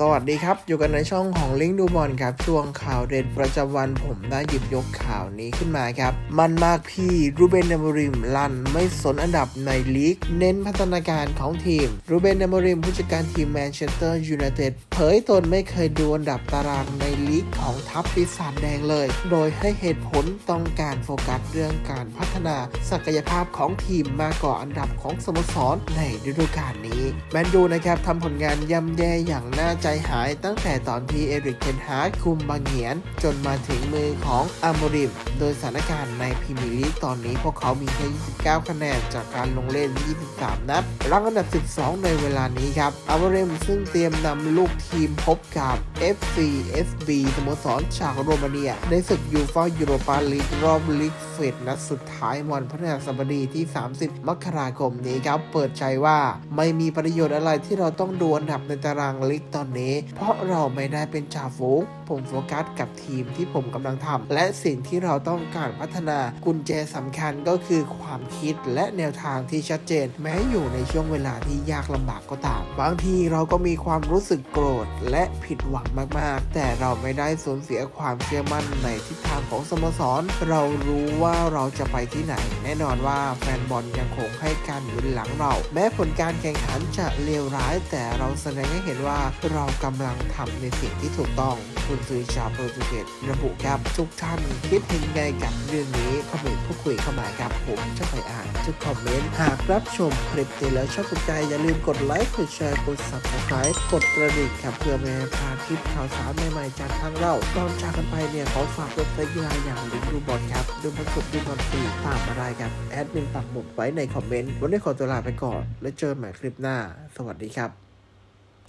สวัสดีครับ อยู่กันในช่องของลิงดูบอลครับ ช่วงข่าวเด่นประจำวันผมได้หยิบยกข่าวนี้ขึ้นมาครับ มันมากพี่รูเบนเดมริมลั่นไม่สนอันดับในลีก เน้นพัฒนาการของทีมรูเบนเดมริมผู้จัดการทีมแมนเชสเตอร์ยูไนเต็ดเผยตนไม่เคยดูอันดับตารางในลีกของทัพปีศาจแดงเลย โดยให้เหตุผลต้องการโฟกัสเรื่องการพัฒนาศักยภาพของทีมมากกว่าอันดับของสโมสรในฤดูกาลนี้แมนยูนะครับทำผลงานย่ำแย่อย่างน่าใจหายตั้งแต่ตอนที่เอริกเทนฮากคุมบางเหียน จนมาถึงมือของอาโมริม โดยสถานการณ์ในพรีเมียร์ลีกตอนนี้พวกเขามีแค่ 29 คะแนนจากการลงเล่น 23 นัดรังอันดับ 12 ในเวลานี้ครับอาโมริมซึ่งเตรียมนำลูกทีมพบกับ FC FB สโมสรจากโรมาเนีย ในศึกยูฟ่ายูโรปาลีกรอบลีกเฟสนัดสุดท้ายวันพฤหัสบดีที่ 30 มกราคมนี้ครับ เปิดใจว่าไม่มีประโยชน์อะไรที่เราต้องดูอันดับในตารางลีกตอนนี้ เพราะเราไม่ได้เป็นจ่าฝูงผมโฟกัสกับทีมที่ผมกำลังทำและสิ่งที่เราต้องการพัฒนากุญแจสำคัญก็คือความคิดและแนวทางที่ชัดเจน แม้อยู่ในช่วงเวลาที่ยากลำบากก็ตาม บางทีเราก็มีความรู้สึกโกรธและผิดหวังมากๆ แต่เราไม่ได้สูญเสียความเชื่อมั่นในทิศทางของสโมสร เรารู้ว่าเราจะไปที่ไหน แน่นอนว่าแฟนบอลยังคงให้การหนุนหลังเรา แม้ผลการแข่งขันจะเลวร้าย แต่เราแสดงให้เห็นว่าเรากำลังทำในสิ่งที่ถูกต้องคุณซื้อชาวโปรตุเกสระบุครับทุกท่านคิดเห็นไงกับเรื่องนี้คอมเมนต์พูดคุยเข้ามาครับ ผมจะไปอ่านทุกคอมเมนต์ หากรับชมคลิปนี้แล้วชอบถูกใจอย่าลืมกดไลค์กดแชร์กด subscribe กดกระดิ่งครับเพื่อไม่ให้พลาดคลิปข่าวสารใหม่ๆจากทางเราก่อนจากกันไปเนี่ยขอฝากเว็บไซต์กีฬาอย่างลิงก์ดูบอลครับดูบอลสดดูบอลฟรีตามอะไรครับแอดมินปักหมุดไว้ในคอมเมนต์วันนี้ขอตัวลาไปก่อน แล้วเจอกันใหม่คลิปหน้า สวัสดีครับ